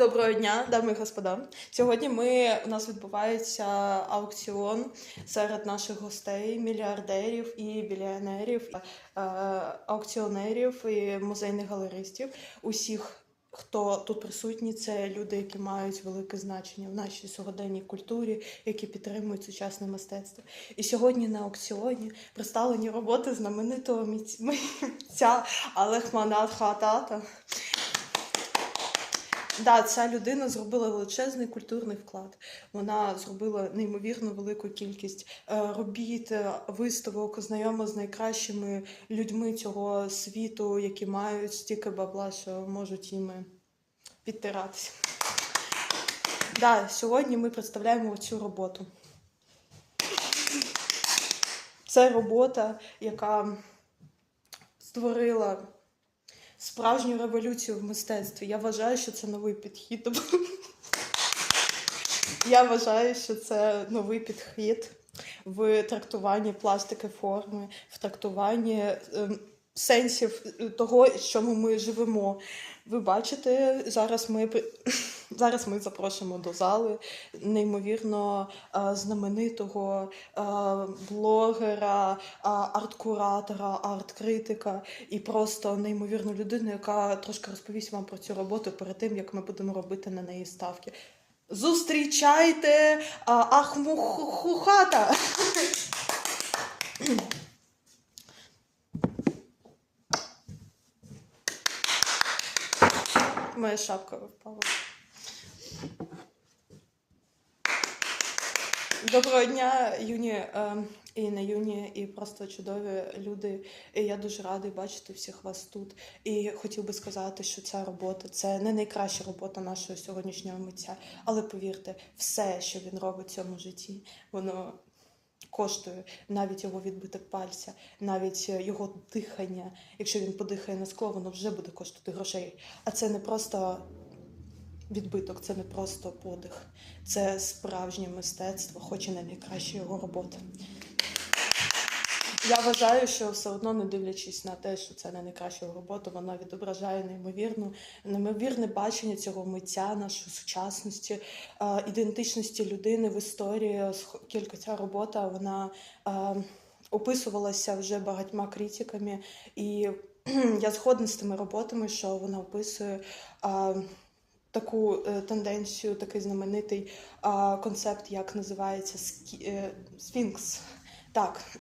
Доброго дня, дами і господа. Сьогодні ми у нас відбувається аукціон серед наших гостей, мільярдерів і біліонерів, е, аукціонерів і музейних галеристів. Усіх, хто тут присутні, це люди, які мають велике значення в нашій сьогоденній культурі, які підтримують сучасне мистецтво. І сьогодні на аукціоні представлені роботи знаменитого митця Алехманат Хатата. Да, ця людина зробила величезний культурний вклад. Вона зробила неймовірно велику кількість е, робіт, е, виставок, знайома з найкращими людьми цього світу, які мають стільки бабла, що можуть їми підтиратися. Да, сьогодні ми представляємо цю роботу. Це робота, яка створила справжню революцію в мистецтві. Я вважаю, що це новий підхід. Я вважаю, що це новий підхід в трактуванні пластики форми, в трактуванні ем, сенсів того, в чому ми живемо. Ви бачите, зараз ми зараз ми запрошуємо до зали неймовірно е, знаменитого е, блогера, е, арт-куратора, арт-критика і просто неймовірну людину, яка трошки розповість вам про цю роботу перед тим, як ми будемо робити на неї ставки. Зустрічайте а, Ахмухата! Моя шапка впала. Доброго дня, юні е, і не юні, і просто чудові люди. І я дуже радий бачити всіх вас тут. І хотів би сказати, що ця робота це не найкраща робота нашого сьогоднішнього митця. Але повірте, все, що він робить в цьому житті, воно коштує навіть його відбиток пальця, навіть його дихання. Якщо він подихає на скло, воно вже буде коштувати грошей. А це не просто відбиток, це не просто подих, це справжнє мистецтво, хоч і не найкраща його робота. Я вважаю, що все одно, не дивлячись на те, що це не найкраща робота, вона відображає неймовірну, неймовірне бачення цього митця, нашої сучасності, е, ідентичності людини в історії, оскільки ця робота вона е, описувалася вже багатьма критиками, і я згодна з тими роботами, що вона описує. Таку е, тенденцію, такий знаменитий концепт, як називається е, Сфінкс. Так,